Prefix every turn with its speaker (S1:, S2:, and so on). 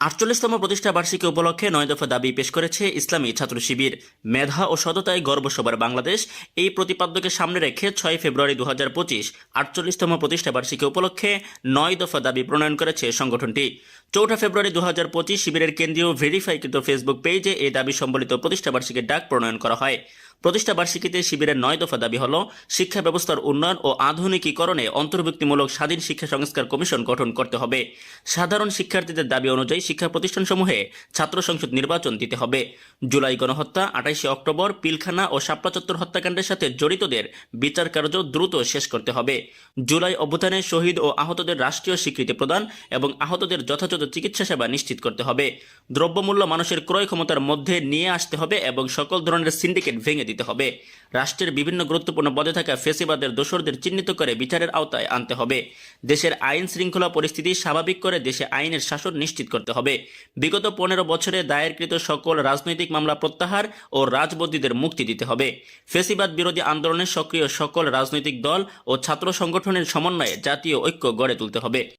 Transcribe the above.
S1: আটচল্লিশতম প্রতিষ্ঠা বার্ষিকী উপলক্ষে নয় দফা দাবি পেশ করেছে ইসলামী ছাত্র শিবির। মেধা ও সততায় গর্বসভার বাংলাদেশ। এই প্রতিপাদ্যকে সামনে রেখে ছয় ফেব্রুয়ারি দু হাজার পঁচিশ আটচল্লিশতম প্রতিষ্ঠা বার্ষিকী উপলক্ষে নয় দফা দাবি প্রণয়ন করেছে সংগঠনটি। চৌঠা ফেব্রুয়ারি দু হাজার পঁচিশ শিবিরের কেন্দ্রীয় ভেরিফাইকৃত ফেসবুক পেজে এই দাবি সম্বলিত প্রতিষ্ঠা বার্ষিকীর ডাক প্রণয়ন করা হয়। প্রতিষ্ঠা বার্ষিকীতে শিবিরের নয় দফা দাবি হল, শিক্ষা ব্যবস্থার উন্নয়ন ও আধুনিকীকরণে অন্তর্ভুক্তিমূলক স্বাধীন শিক্ষা সংস্কার কমিশন গঠন করতে হবে। সাধারণ শিক্ষার্থীদের দাবি অনুযায়ী শিক্ষা প্রতিষ্ঠানসমূহে ছাত্র সংসদ নির্বাচন দিতে হবে। জুলাই গণহত্যা, আঠাইশে অক্টোবর, পিলখানা ও শাপলা চত্বর হত্যাকাণ্ডের সাথে জড়িতদের বিচার কার্য দ্রুত শেষ করতে হবে। জুলাই অভ্যুত্থানে শহীদ ও আহতদের রাষ্ট্রীয় স্বীকৃতি প্রদান এবং আহতদের যথাযথ চিকিৎসা সেবা নিশ্চিত করতে হবে। দ্রব্যমূল্য মানুষের ক্রয় ক্ষমতার মধ্যে নিয়ে আসতে হবে এবং সকল ধরনের সিন্ডিকেট ভেঙে দিতে হবে। রাষ্ট্রের বিভিন্ন গুরুত্বপূর্ণ পদে থাকা ফেসিবাদের দোসরদের চিহ্নিত করে বিচারের আওতায় আনতে হবে। দেশের আইন শৃঙ্খলা পরিস্থিতি স্বাভাবিক করে দেশে আইনের শাসন নিশ্চিত করতে হবে। বিগত পনেরো বছরে দায়েরকৃত সকল রাজনৈতিক মামলা প্রত্যাহার ও রাজবন্দীদের মুক্তি দিতে হবে। ফেসিবাদ বিরোধী আন্দোলনে সক্রিয় সকল রাজনৈতিক দল ও ছাত্র সংগঠনের সমন্বয়ে জাতীয় ঐক্য গড়ে তুলতে হবে।